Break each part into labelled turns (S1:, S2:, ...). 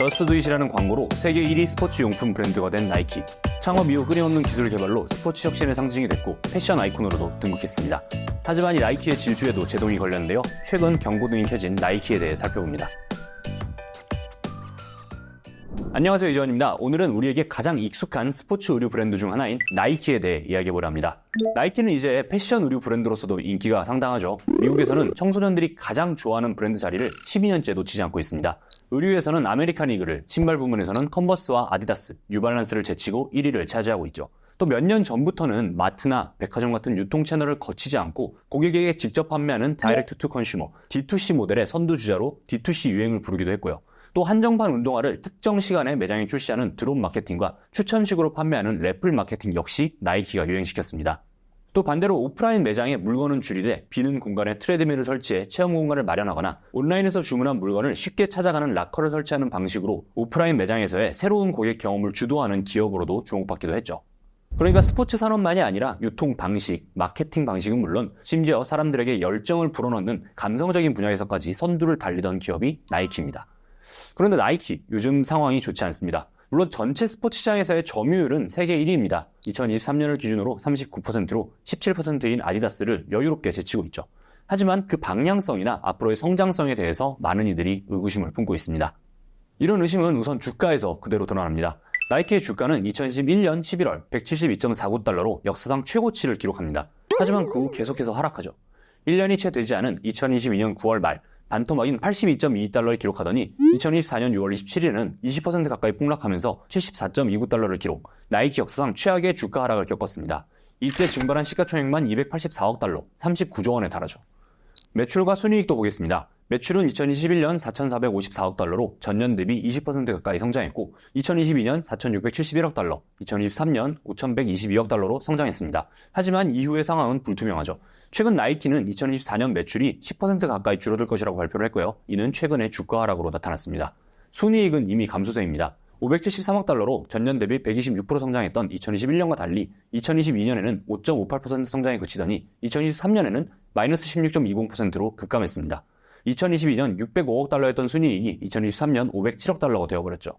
S1: 저스트 두잇이라는 광고로 세계 1위 스포츠 용품 브랜드가 된 나이키. 창업 이후 끊임없는 기술 개발로 스포츠 혁신의 상징이 됐고 패션 아이콘으로도 등극했습니다. 하지만 이 나이키의 질주에도 제동이 걸렸는데요. 최근 경고등이 켜진 나이키에 대해 살펴봅니다. 안녕하세요 이재원입니다. 오늘은 우리에게 가장 익숙한 스포츠 의류 브랜드 중 하나인 나이키에 대해 이야기해보려 합니다. 나이키는 이제 패션 의류 브랜드로서도 인기가 상당하죠. 미국에서는 청소년들이 가장 좋아하는 브랜드 자리를 12년째 놓치지 않고 있습니다. 의류에서는 아메리칸 이글을, 신발 부문에서는 컨버스와 아디다스, 뉴발란스를 제치고 1위를 차지하고 있죠. 또 몇 년 전부터는 마트나 백화점 같은 유통 채널을 거치지 않고 고객에게 직접 판매하는 다이렉트 투 컨슈머, D2C 모델의 선두주자로 D2C 유행을 부르기도 했고요. 또 한정판 운동화를 특정 시간에 매장에 출시하는 드롭 마케팅과 추천식으로 판매하는 래플 마케팅 역시 나이키가 유행시켰습니다. 또 반대로 오프라인 매장에 물건은 줄이되 비는 공간에 트레드밀을 설치해 체험 공간을 마련하거나 온라인에서 주문한 물건을 쉽게 찾아가는 락커를 설치하는 방식으로 오프라인 매장에서의 새로운 고객 경험을 주도하는 기업으로도 주목받기도 했죠. 그러니까 스포츠 산업만이 아니라 유통 방식, 마케팅 방식은 물론 심지어 사람들에게 열정을 불어넣는 감성적인 분야에서까지 선두를 달리던 기업이 나이키입니다. 그런데 나이키 요즘 상황이 좋지 않습니다. 물론 전체 스포츠 시장에서의 점유율은 세계 1위입니다. 2023년을 기준으로 39%로 17%인 아디다스를 여유롭게 제치고 있죠. 하지만 그 방향성이나 앞으로의 성장성에 대해서 많은 이들이 의구심을 품고 있습니다. 이런 의심은 우선 주가에서 그대로 드러납니다. 나이키의 주가는 2021년 11월 172.49달러로 역사상 최고치를 기록합니다. 하지만 그 후 계속해서 하락하죠. 1년이 채 되지 않은 2022년 9월 말 반토막인 82.22달러를 기록하더니 2024년 6월 27일에는 20% 가까이 폭락하면서 74.29달러를 기록, 나이키 역사상 최악의 주가 하락을 겪었습니다. 이때 증발한 시가총액만 284억 달러, 39조 원에 달하죠. 매출과 순이익도 보겠습니다. 매출은 2021년 4,454억 달러로 전년 대비 20% 가까이 성장했고 2022년 4,671억 달러, 2023년 5,122억 달러로 성장했습니다. 하지만 이후의 상황은 불투명하죠. 최근 나이키는 2024년 매출이 10% 가까이 줄어들 것이라고 발표를 했고요. 이는 최근의 주가 하락으로 나타났습니다. 순이익은 이미 감소세입니다. 573억 달러로 전년 대비 126% 성장했던 2021년과 달리 2022년에는 5.58% 성장에 그치더니 2023년에는 마이너스 16.20%로 급감했습니다. 2022년 605억 달러였던 순이익이 2023년 507억 달러가 되어버렸죠.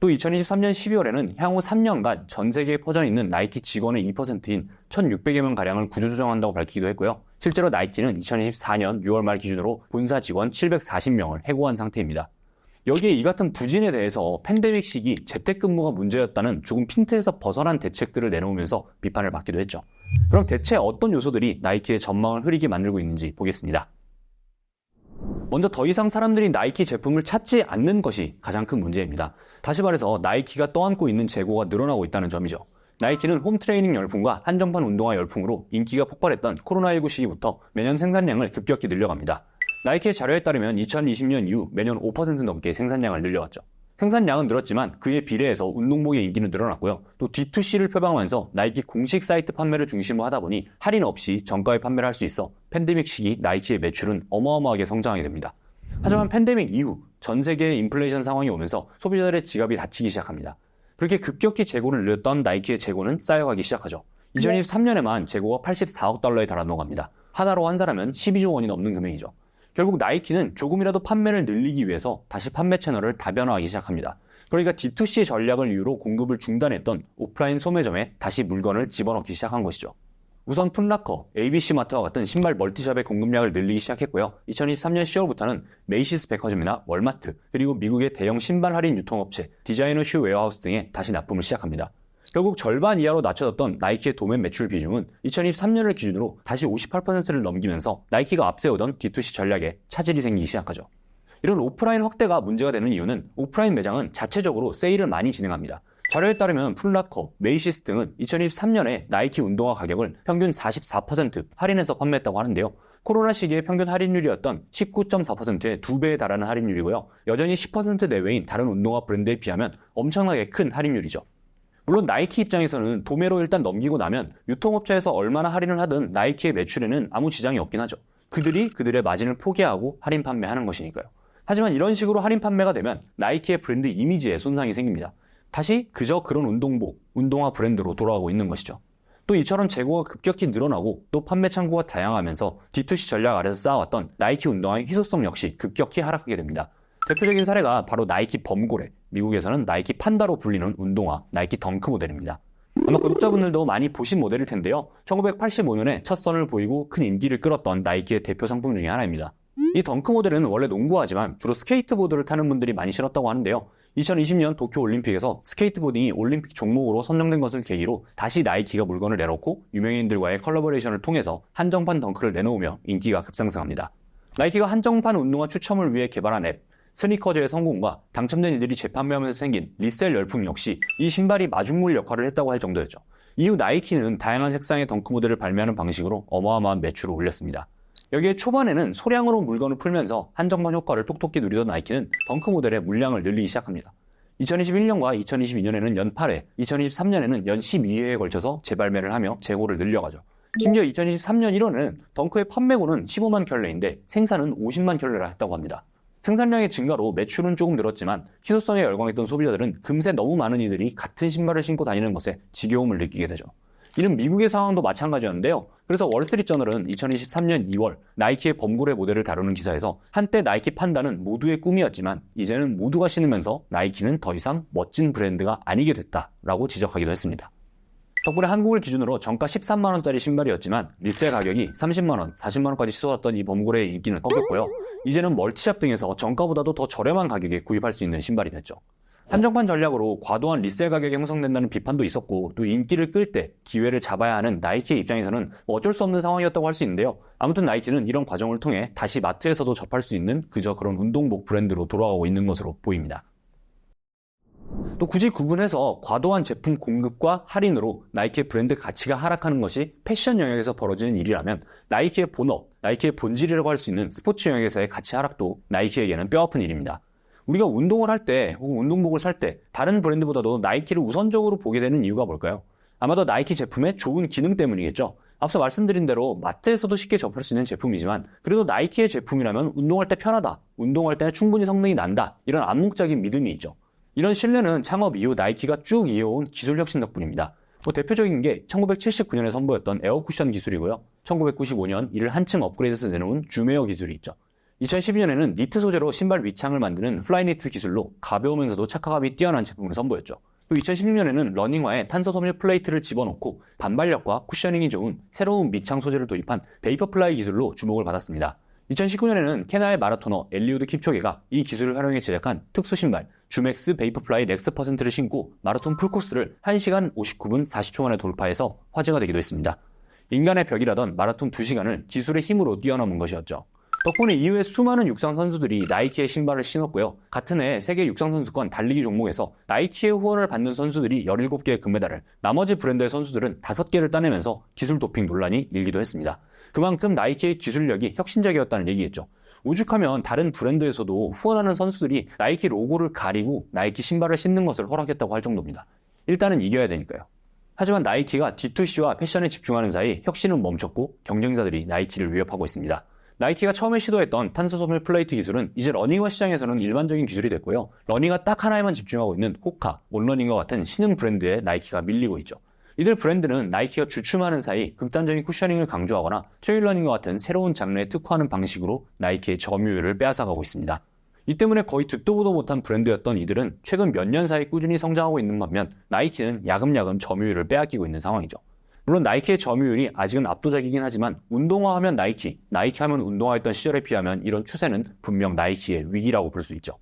S1: 또 2023년 12월에는 향후 3년간 전 세계에 퍼져 있는 나이키 직원의 2%인 1,600여 명 가량을 구조 조정한다고 밝히기도 했고요. 실제로 나이키는 2024년 6월 말 기준으로 본사 직원 740명을 해고한 상태입니다. 여기에 이 같은 부진에 대해서 팬데믹 시기 재택근무가 문제였다는 조금 핀트에서 벗어난 대책들을 내놓으면서 비판을 받기도 했죠. 그럼 대체 어떤 요소들이 나이키의 전망을 흐리게 만들고 있는지 보겠습니다. 먼저 더 이상 사람들이 나이키 제품을 찾지 않는 것이 가장 큰 문제입니다. 다시 말해서 나이키가 떠안고 있는 재고가 늘어나고 있다는 점이죠. 나이키는 홈트레이닝 열풍과 한정판 운동화 열풍으로 인기가 폭발했던 코로나19 시기부터 매년 생산량을 급격히 늘려갑니다. 나이키의 자료에 따르면 2020년 이후 매년 5% 넘게 생산량을 늘려왔죠. 생산량은 늘었지만 그에 비례해서 운동복의 인기는 늘어났고요. 또 D2C를 표방하면서 나이키 공식 사이트 판매를 중심으로 하다 보니 할인 없이 정가에 판매를 할 수 있어 팬데믹 시기 나이키의 매출은 어마어마하게 성장하게 됩니다. 하지만 팬데믹 이후 전 세계의 인플레이션 상황이 오면서 소비자들의 지갑이 닫히기 시작합니다. 그렇게 급격히 재고를 늘렸던 나이키의 재고는 쌓여가기 시작하죠. 2023년에만 재고가 84억 달러에 달아 넘어갑니다. 하나로 환산하면 12조 원이 넘는 금액이죠. 결국 나이키는 조금이라도 판매를 늘리기 위해서 다시 판매 채널을 다변화하기 시작합니다. 그러니까 D2C 전략을 이유로 공급을 중단했던 오프라인 소매점에 다시 물건을 집어넣기 시작한 것이죠. 우선 풋라커, ABC마트와 같은 신발 멀티샵의 공급량을 늘리기 시작했고요. 2023년 10월부터는 메이시스 백화점이나 월마트, 그리고 미국의 대형 신발 할인 유통업체, 디자이너 슈 웨어하우스 등에 다시 납품을 시작합니다. 결국 절반 이하로 낮춰졌던 나이키의 도매 매출 비중은 2023년을 기준으로 다시 58%를 넘기면서 나이키가 앞세우던 D2C 전략에 차질이 생기기 시작하죠. 이런 오프라인 확대가 문제가 되는 이유는 오프라인 매장은 자체적으로 세일을 많이 진행합니다. 자료에 따르면 풀라커, 메이시스 등은 2023년에 나이키 운동화 가격을 평균 44% 할인해서 판매했다고 하는데요. 코로나 시기에 평균 할인율이었던 19.4%의 2배에 달하는 할인율이고요. 여전히 10% 내외인 다른 운동화 브랜드에 비하면 엄청나게 큰 할인율이죠. 물론 나이키 입장에서는 도매로 일단 넘기고 나면 유통업체에서 얼마나 할인을 하든 나이키의 매출에는 아무 지장이 없긴 하죠. 그들이 그들의 마진을 포기하고 할인 판매하는 것이니까요. 하지만 이런 식으로 할인 판매가 되면 나이키의 브랜드 이미지에 손상이 생깁니다. 다시 그저 그런 운동복, 운동화 브랜드로 돌아가고 있는 것이죠. 또 이처럼 재고가 급격히 늘어나고 또 판매 창구가 다양하면서 D2C 전략 아래서 쌓아왔던 나이키 운동화의 희소성 역시 급격히 하락하게 됩니다. 대표적인 사례가 바로 나이키 범고래, 미국에서는 나이키 판다로 불리는 운동화, 나이키 덩크 모델입니다. 아마 구독자분들도 많이 보신 모델일 텐데요. 1985년에 첫 선을 보이고 큰 인기를 끌었던 나이키의 대표 상품 중에 하나입니다. 이 덩크 모델은 원래 농구화지만 주로 스케이트보드를 타는 분들이 많이 신었다고 하는데요. 2020년 도쿄 올림픽에서 스케이트보딩이 올림픽 종목으로 선정된 것을 계기로 다시 나이키가 물건을 내놓고 유명인들과의 컬러버레이션을 통해서 한정판 덩크를 내놓으며 인기가 급상승합니다. 나이키가 한정판 운동화 추첨을 위해 개발한 앱 스니커즈의 성공과 당첨된 이들이 재판매하면서 생긴 리셀 열풍 역시 이 신발이 마중물 역할을 했다고 할 정도였죠. 이후 나이키는 다양한 색상의 덩크 모델을 발매하는 방식으로 어마어마한 매출을 올렸습니다. 여기에 초반에는 소량으로 물건을 풀면서 한정판 효과를 똑똑히 누리던 나이키는 덩크 모델의 물량을 늘리기 시작합니다. 2021년과 2022년에는 연 8회, 2023년에는 연 12회에 걸쳐서 재발매를 하며 재고를 늘려가죠. 심지어 2023년 1월에는 덩크의 판매고는 15만 켤레인데 생산은 50만 켤레라 했다고 합니다. 생산량의 증가로 매출은 조금 늘었지만 희소성에 열광했던 소비자들은 금세 너무 많은 이들이 같은 신발을 신고 다니는 것에 지겨움을 느끼게 되죠. 이는 미국의 상황도 마찬가지였는데요. 그래서 월스트리트저널은 2023년 2월 나이키의 범고래 모델을 다루는 기사에서 한때 나이키 판다는 모두의 꿈이었지만 이제는 모두가 신으면서 나이키는 더 이상 멋진 브랜드가 아니게 됐다라고 지적하기도 했습니다. 덕분에 한국을 기준으로 정가 13만 원짜리 신발이었지만 리셀 가격이 30만 원, 40만 원까지 치솟았던 이 범고래의 인기는 꺾였고요. 이제는 멀티샵 등에서 정가보다도 더 저렴한 가격에 구입할 수 있는 신발이 됐죠. 한정판 전략으로 과도한 리셀 가격이 형성된다는 비판도 있었고 또 인기를 끌 때 기회를 잡아야 하는 나이키의 입장에서는 뭐 어쩔 수 없는 상황이었다고 할 수 있는데요. 아무튼 나이키는 이런 과정을 통해 다시 마트에서도 접할 수 있는 그저 그런 운동복 브랜드로 돌아가고 있는 것으로 보입니다. 또 굳이 구분해서 과도한 제품 공급과 할인으로 나이키의 브랜드 가치가 하락하는 것이 패션 영역에서 벌어지는 일이라면 나이키의 본업, 나이키의 본질이라고 할 수 있는 스포츠 영역에서의 가치 하락도 나이키에게는 뼈아픈 일입니다. 우리가 운동을 할 때 혹은 운동복을 살 때 다른 브랜드보다도 나이키를 우선적으로 보게 되는 이유가 뭘까요? 아마도 나이키 제품의 좋은 기능 때문이겠죠. 앞서 말씀드린 대로 마트에서도 쉽게 접할 수 있는 제품이지만 그래도 나이키의 제품이라면 운동할 때 편하다, 운동할 때 충분히 성능이 난다 이런 암묵적인 믿음이 있죠. 이런 신뢰는 창업 이후 나이키가 쭉 이어온 기술 혁신 덕분입니다. 뭐 대표적인 게 1979년에 선보였던 에어 쿠션 기술이고요. 1995년 이를 한층 업그레이드해서 내놓은 줌웨어 기술이 있죠. 2012년에는 니트 소재로 신발 위창을 만드는 플라이니트 기술로 가벼우면서도 착화감이 뛰어난 제품을 선보였죠. 또 2016년에는 러닝화에 탄소 섬유 플레이트를 집어넣고 반발력과 쿠셔닝이 좋은 새로운 밑창 소재를 도입한 베이퍼 플라이 기술로 주목을 받았습니다. 2019년에는 캐나의 마라토너 엘리우드 킵초게가 이 기술을 활용해 제작한 특수 신발 주맥스 베이퍼플라이 넥스 퍼센트를 신고 마라톤 풀코스를 1시간 59분 40초 만에 돌파해서 화제가 되기도 했습니다. 인간의 벽이라던 마라톤 2시간을 기술의 힘으로 뛰어넘은 것이었죠. 덕분에 이후에 수많은 육상 선수들이 나이키의 신발을 신었고요. 같은 해 세계 육상 선수권 달리기 종목에서 나이키의 후원을 받는 선수들이 17개의 금메달을, 나머지 브랜드의 선수들은 5개를 따내면서 기술 도핑 논란이 일기도 했습니다. 그만큼 나이키의 기술력이 혁신적이었다는 얘기겠죠. 오죽하면 다른 브랜드에서도 후원하는 선수들이 나이키 로고를 가리고 나이키 신발을 신는 것을 허락했다고 할 정도입니다. 일단은 이겨야 되니까요. 하지만 나이키가 D2C와 패션에 집중하는 사이 혁신은 멈췄고 경쟁자들이 나이키를 위협하고 있습니다. 나이키가 처음에 시도했던 탄소섬유 플레이트 기술은 이제 러닝화 시장에서는 일반적인 기술이 됐고요. 러닝화 딱 하나에만 집중하고 있는 호카, 온러닝과 같은 신흥 브랜드에 나이키가 밀리고 있죠. 이들 브랜드는 나이키가 주춤하는 사이 극단적인 쿠셔닝을 강조하거나 트레일러닝과 같은 새로운 장르에 특화하는 방식으로 나이키의 점유율을 빼앗아가고 있습니다. 이 때문에 거의 듣도 보도 못한 브랜드였던 이들은 최근 몇 년 사이 꾸준히 성장하고 있는 반면 나이키는 야금야금 점유율을 빼앗기고 있는 상황이죠. 물론 나이키의 점유율이 아직은 압도적이긴 하지만 운동화 하면 나이키, 나이키 하면 운동화였던 시절에 비하면 이런 추세는 분명 나이키의 위기라고 볼 수 있죠.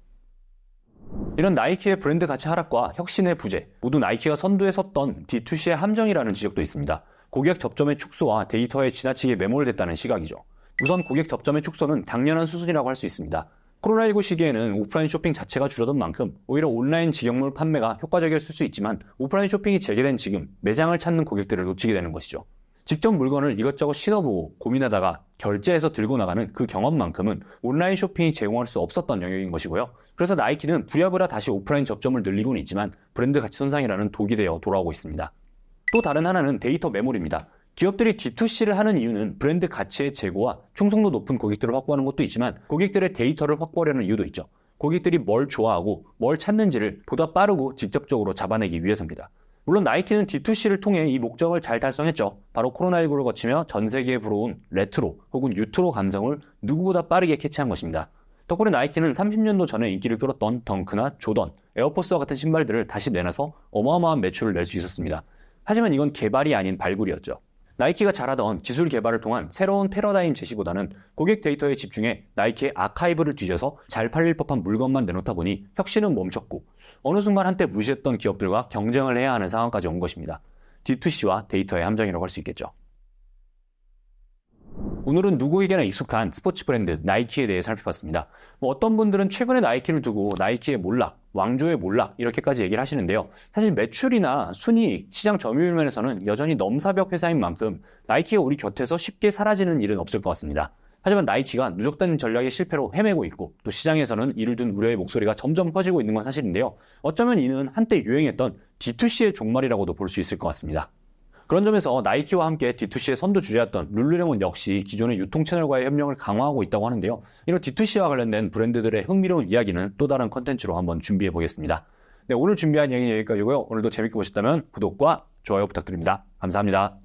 S1: 이런 나이키의 브랜드 가치 하락과 혁신의 부재, 모두 나이키가 선두에 섰던 D2C의 함정이라는 지적도 있습니다. 고객 접점의 축소와 데이터에 지나치게 매몰됐다는 시각이죠. 우선 고객 접점의 축소는 당연한 수순이라고 할 수 있습니다. 코로나19 시기에는 오프라인 쇼핑 자체가 줄어든 만큼 오히려 온라인 직영물 판매가 효과적이었을 수 있지만 오프라인 쇼핑이 재개된 지금 매장을 찾는 고객들을 놓치게 되는 것이죠. 직접 물건을 이것저것 신어보고 고민하다가 결제해서 들고 나가는 그 경험만큼은 온라인 쇼핑이 제공할 수 없었던 영역인 것이고요. 그래서 나이키는 부랴부랴 다시 오프라인 접점을 늘리고는 있지만 브랜드 가치 손상이라는 독이 되어 돌아오고 있습니다. 또 다른 하나는 데이터 매몰입니다. 기업들이 D2C를 하는 이유는 브랜드 가치의 제고와 충성도 높은 고객들을 확보하는 것도 있지만 고객들의 데이터를 확보하려는 이유도 있죠. 고객들이 뭘 좋아하고 뭘 찾는지를 보다 빠르고 직접적으로 잡아내기 위해서입니다. 물론 나이키는 D2C를 통해 이 목적을 잘 달성했죠. 바로 코로나19를 거치며 전 세계에 불어온 레트로 혹은 유트로 감성을 누구보다 빠르게 캐치한 것입니다. 덕분에 나이키는 30년도 전에 인기를 끌었던 덩크나 조던, 에어포스와 같은 신발들을 다시 내놔서 어마어마한 매출을 낼 수 있었습니다. 하지만 이건 개발이 아닌 발굴이었죠. 나이키가 잘하던 기술 개발을 통한 새로운 패러다임 제시보다는 고객 데이터에 집중해 나이키의 아카이브를 뒤져서 잘 팔릴 법한 물건만 내놓다 보니 혁신은 멈췄고 어느 순간 한때 무시했던 기업들과 경쟁을 해야 하는 상황까지 온 것입니다. D2C와 데이터의 함정이라고 할 수 있겠죠. 오늘은 누구에게나 익숙한 스포츠 브랜드 나이키에 대해 살펴봤습니다. 뭐 어떤 분들은 최근에 나이키를 두고 나이키의 몰락, 왕조의 몰락 이렇게까지 얘기를 하시는데요. 사실 매출이나 순이익, 시장 점유율 면에서는 여전히 넘사벽 회사인 만큼 나이키가 우리 곁에서 쉽게 사라지는 일은 없을 것 같습니다. 하지만 나이키가 누적된 전략의 실패로 헤매고 있고 또 시장에서는 이를 둔 우려의 목소리가 점점 커지고 있는 건 사실인데요. 어쩌면 이는 한때 유행했던 D2C의 종말이라고도 볼 수 있을 것 같습니다. 그런 점에서 나이키와 함께 D2C의 선두 주자였던 룰루레몬 역시 기존의 유통 채널과의 협력을 강화하고 있다고 하는데요. 이런 D2C와 관련된 브랜드들의 흥미로운 이야기는 또 다른 컨텐츠로 한번 준비해 보겠습니다. 네, 오늘 준비한 이야기는 여기까지고요. 오늘도 재밌게 보셨다면 구독과 좋아요 부탁드립니다. 감사합니다.